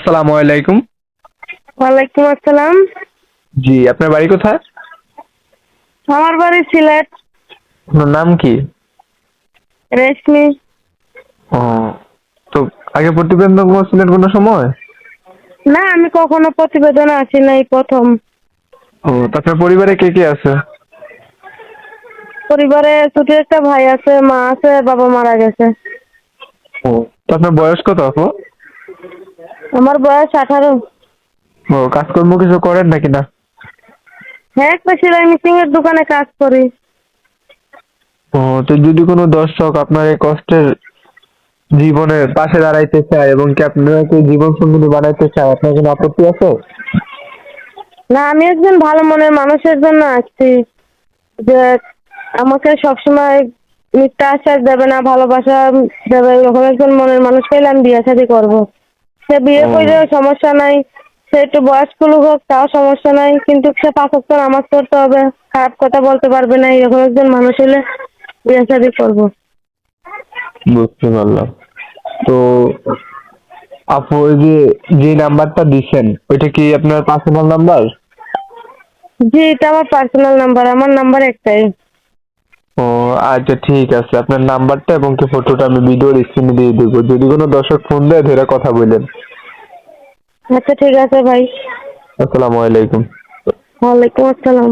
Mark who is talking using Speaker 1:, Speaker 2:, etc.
Speaker 1: আসসালামু আলাইকুম।
Speaker 2: ওয়ালাইকুম আসসালাম।
Speaker 1: জি আপনার বাড়ি কোথায়?
Speaker 2: আমার বাড়ি সিলেট।
Speaker 1: আপনার নাম কি?
Speaker 2: রেশমি।
Speaker 1: ও তো আগে প্রতিবেদন করছিলেন কোনো সময়?
Speaker 2: না আমি কখনো প্রতিবেদন আসি নাই প্রথম।
Speaker 1: ও তো আপনার পরিবারে কে কে আছে?
Speaker 2: পরিবারে ছোট একটা ভাই আছে মা আছে বাবা মারা গেছে।
Speaker 1: ও তো আপনার বয়স কত আপু?
Speaker 2: আমার বয়স আঠারো।
Speaker 1: ও কাজকর্ম কিছু করেন নাকি না?
Speaker 2: হ্যাঁ একটা সেলাই মেশিন এর দোকানে কাজ করি।
Speaker 1: ও তো যদি কোনো দর্শক আপনার এই কষ্টের জীবনের পাশে দাঁড়াইতে চায় এবং কি আপনাকে জীবন সঙ্গিনী বানাইতে চায় আপনার কোনো আপত্তি আছে?
Speaker 2: না আমি একজন ভালো মনের মানুষের জন্য আসছি যে আমাকে সবসময় মিথ্যা আশ্বাস দেবে না ভালোবাসা দেবে এরকম একজন মনের মানুষ পেলে আমি বিয়ে শাদী করব। সে বিয়ে। করলেও সমস্যা নাই সে একটু বয়স্ক লোক হোক তাও সমস্যা নাই কিন্তু সে পাঁচ ওয়াক্ত নামাজ পড়তে হবে খারাপ কথা বলতে পারবে না এরকম একজন মানুষ হলে বিয়ে শাদী করব।
Speaker 1: বুঝতে পারলাম। তো আপু ওই যে যে নাম্বারটা দিছেন ওইটা কি আপনার পার্সোনাল নাম্বার?
Speaker 2: জি এটা আমার পার্সোনাল নাম্বার আমার নাম্বার একটাই।
Speaker 1: ও আচ্ছা ঠিক আছে। আপনার নাম্বারটা এবং কি ফটোটা আমি ভিডিওর স্ক্রিনে দিয়ে দেবো। যদি কোনো দর্শক ফোন দেয় ধরে কথা বললেন
Speaker 2: আচ্ছা ঠিক আছে ভাই।
Speaker 1: আসসালামু আলাইকুম।
Speaker 2: ওয়ালাইকুম আসসালাম।